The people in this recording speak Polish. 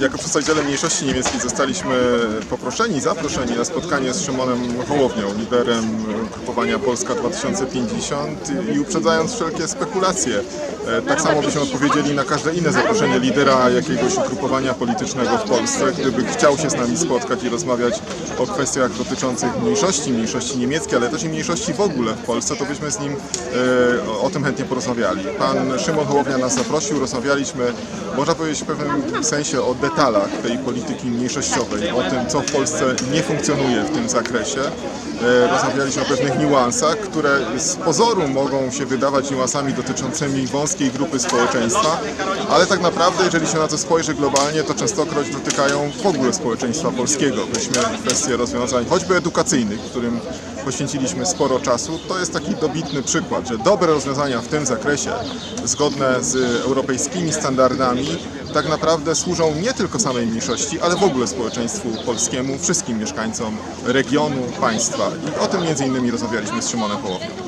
Jako przedstawiciele mniejszości niemieckiej zostaliśmy poproszeni, zaproszeni na spotkanie z Szymonem Hołownią, liderem grupowania Polska 2050 i uprzedzając wszelkie spekulacje. E, Tak samo byśmy odpowiedzieli na każde inne zaproszenie lidera jakiegoś ugrupowania politycznego w Polsce, gdyby chciał się z nami spotkać i rozmawiać o kwestiach dotyczących mniejszości, mniejszości niemieckiej, ale też i mniejszości w ogóle w Polsce, to byśmy z nim e, o- tym chętnie porozmawiali. Pan Szymon Hołownia nas zaprosił, rozmawialiśmy, można powiedzieć w pewnym sensie o detalach tej polityki mniejszościowej, o tym, co w Polsce nie funkcjonuje w tym zakresie. E, Rozmawialiśmy o pewnych niuansach, które z pozoru mogą się wydawać niuansami dotyczącymi wąskiej grupy społeczeństwa, ale tak naprawdę, jeżeli się na to spojrzy globalnie, to częstokroć dotykają w ogóle społeczeństwa polskiego. Weźmy kwestie rozwiązań choćby edukacyjnych, którym poświęciliśmy sporo czasu, to jest taki dobitny przykład, że dobre rozwiązania w tym zakresie, zgodne z europejskimi standardami, tak naprawdę służą nie tylko samej mniejszości, ale w ogóle społeczeństwu polskiemu, wszystkim mieszkańcom regionu, państwa. I o tym między innymi rozmawialiśmy z Szymonem Hołownią.